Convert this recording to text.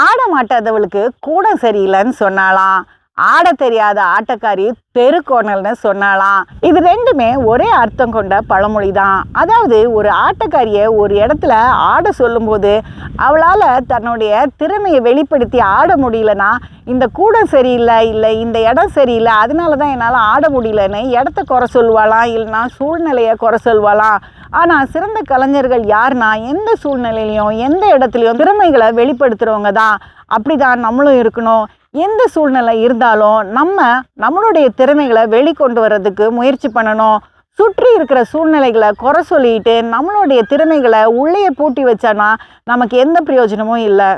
ஆட மாட்டாதவளுக்கு கூட சரியில்லைன்னு சொன்னாலாம் ஆட தெரியாத ஆட்டக்காரி தெருக்கோணல்னு சொன்னாலாம் இது ரெண்டுமே ஒரே அர்த்தம் கொண்ட பழமொழி தான் அதாவது ஒரு ஆட்டக்காரியை ஒரு இடத்துல ஆட சொல்லும்போது அவளால் தன்னுடைய திறமையை வெளிப்படுத்தி ஆட முடியலனா இந்த கூடம் சரியில்லை இல்லை இந்த இடம் சரியில்லை அதனால தான் என்னால் ஆட முடியலன்னு இடத்த குறை சொல்லுவாளாம் இல்லைனா சூழ்நிலையை குறை சொல்லுவாளாம். ஆனால் சிறந்த கலைஞர்கள் யாருன்னா எந்த சூழ்நிலையிலையும் எந்த இடத்துலையும் திறமைகளை வெளிப்படுத்துகிறவங்க தான். அப்படி தான் நம்மளும் இருக்கணும். எந்த சூழ்நிலை இருந்தாலும் நம்ம நம்மளுடைய திறமைகளை வெளிக்கொண்டு வர்றதுக்கு முயற்சி பண்ணணும். சுற்றி இருக்கிற சூழ்நிலைகளை குறை சொல்லிட்டு நம்மளுடைய திறமைகளை உள்ளே பூட்டி வச்சோன்னா நமக்கு எந்த பிரயோஜனமும் இல்லை.